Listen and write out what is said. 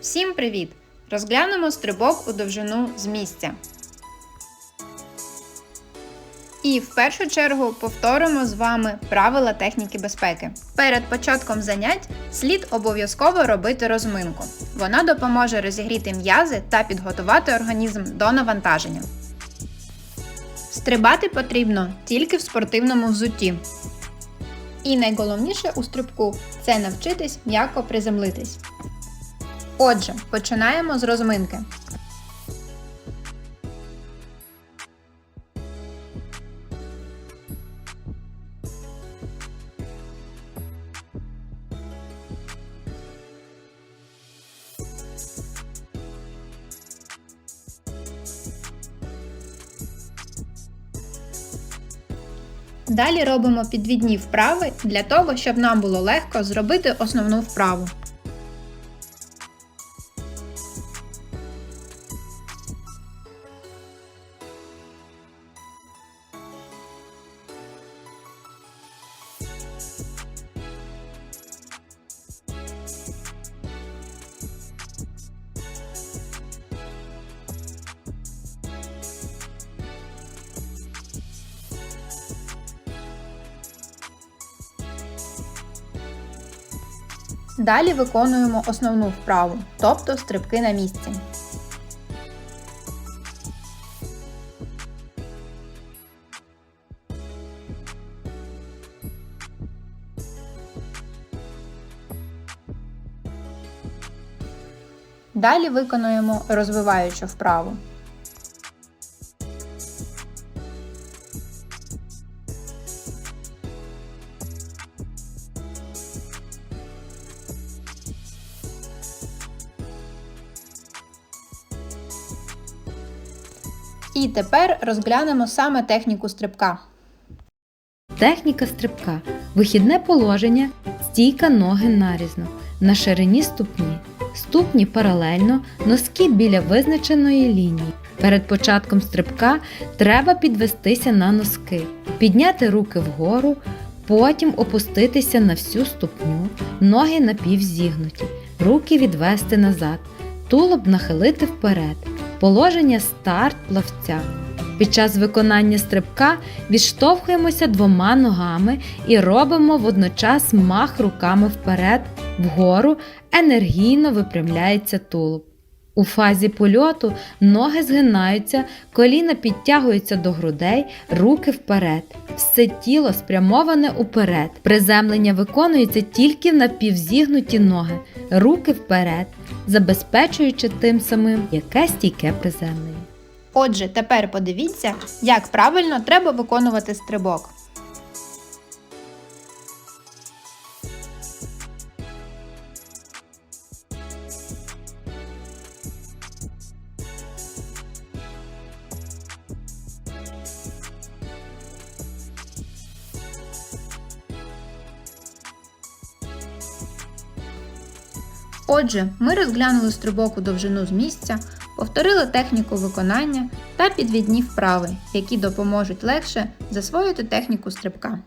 Всім привіт! Розглянемо стрибок у довжину з місця. І в першу чергу повторимо з вами правила техніки безпеки. Перед початком занять слід обов'язково робити розминку. Вона допоможе розігріти м'язи та підготувати організм до навантаження. Стрибати потрібно тільки в спортивному взутті. І найголовніше у стрибку це навчитись м'яко приземлитись. Отже, починаємо з розминки. Далі робимо підвідні вправи для того, щоб нам було легко зробити основну вправу. Далі виконуємо основну вправу, тобто стрибки на місці. Далі виконуємо розвиваючу вправу. І тепер розглянемо саме техніку стрибка. Техніка стрибка. Вихідне положення, стійка ноги нарізно, на ширині ступні. Ступні паралельно, носки біля визначеної лінії. Перед початком стрибка треба підвестися на носки, підняти руки вгору, потім опуститися на всю ступню, ноги напівзігнуті, руки відвести назад, тулуб нахилити вперед. Положення старт плавця. Під час виконання стрибка відштовхуємося двома ногами і робимо водночас мах руками вперед, вгору, енергійно випрямляється тулуб. У фазі польоту ноги згинаються, коліна підтягуються до грудей, руки вперед. Все тіло спрямоване уперед. Приземлення виконується тільки на півзігнуті ноги, руки вперед, забезпечуючи тим самим яке стійке приземлення. Отже, тепер подивіться, як правильно треба виконувати стрибок. Отже, ми розглянули стрибок у довжину з місця, повторили техніку виконання та підвідні вправи, які допоможуть легше засвоїти техніку стрибка.